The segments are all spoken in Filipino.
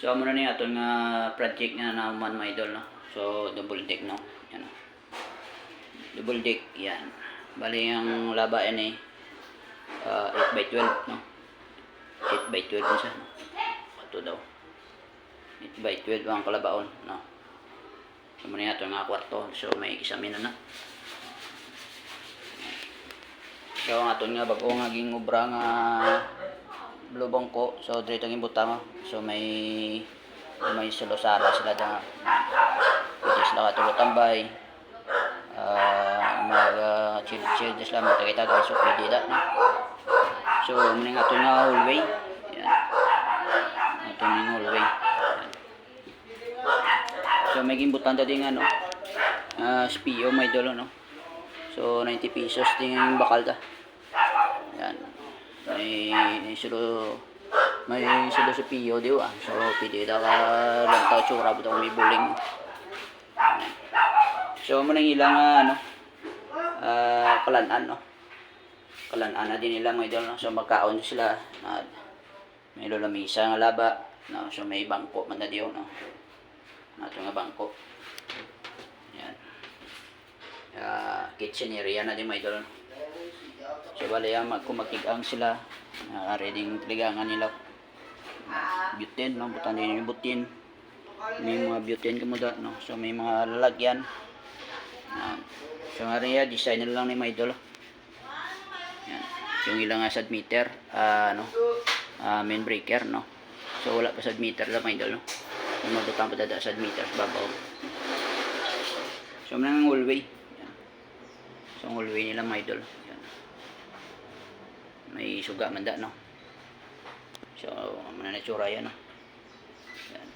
So amo na ni aton nga project nga naman mga idol no. So double deck no. Yan. Double deck yan. Bali ang laba yan eh uh, 8 by 12 no. 8 by 12 siya no. Ito daw. 8 by 12 ang kalabaon no. So muna ato nga kwarto. So may isamin na. So ang aton nga bago nga ging obra nga lubong ko. So dito ang butang. So may may sulusara sila da. Pwede sila katulog tambay. Ah, mag uh, chill chill just lang kita guys. So pwede da no. So muna nga aton nga hallway. Aton nga hallway. So may gimbutan da din ano. Ah, spio may dolo no. So 90 pesos din yung bakal da. Yan. May, sulo may sulo sa piyo di ba? So pwede da ka lang tao tsura buto may buling. Yan. So mo nang ilang ah, ano ah kalanan no. Kalanan na din nila mga idol no. So magkaon sila na may lulamisa nga laba no. So may bangko man na diyo no. Nato nga bangko. Yan. Ah, kitchen area na din mga idol. no. So bali ang magkumakigang sila. Uh, reading tiligangan nila. Butane, no? Butan din yung butin. May mga butane kamuda, no? So may mga lalagyan. Uh, so nga rin design na lang ni mga idol. Yan. Yung ilang nga sad meter, ah, ano, ah, main breaker, no? So wala pa sad meter lang mga idol, no? Yung mabutang pa dada sad meter sa babaw. So mga hallway. So ang hallway nila mga idol. Yan. May suga man da, no? So, ano na tsura yan, no? Yan.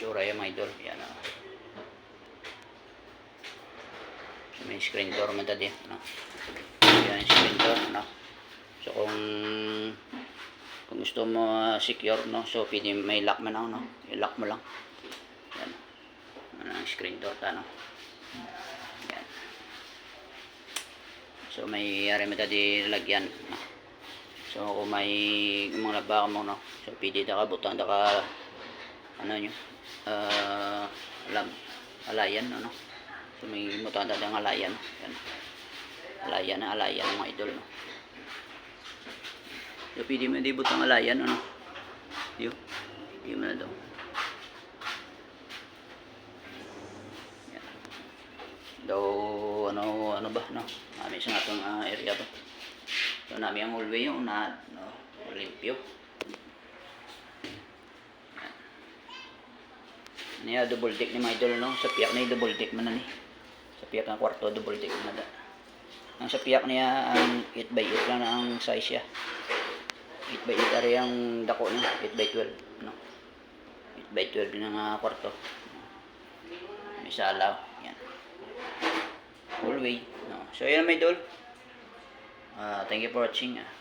Tsura yan, mga idol. Yan, no? May screen door man da din, no? Yan screen door, no? So, kung kung gusto mo ah, secure, no? So, pwede may lock man ako, no? I-lock mo lang. Ang screen door ta, no? Yan. So, may ari mo tadi lagyan. No? So, kung may mga labaka mo, no? So, pwede da ka, butang da ka, ano nyo? Uh, alam, alayan, ano? So, may butang da ng alayan. Yan. Alayan na alayan, mga idol, no? So, pwede mo di butang alayan, ano? Yun. Mo na daw. Daw, ano, ano ba, no? Kami sa atong ah, area to. So, nami ang hallway yung na, no, limpyo. Niya, double deck ni idol, no? Sa piyak na double deck man ni. Sa piyak ng kwarto, double deck na da. Ang sa piyak niya, ang 8 by 8 lang na ang size siya. 8 by 8 ari ang dako niya, 8 by 12, no? 8 by 12 na nga kwarto. May sala, Hallway, no? So, yan may idol. Ah, thank you for watching. ah.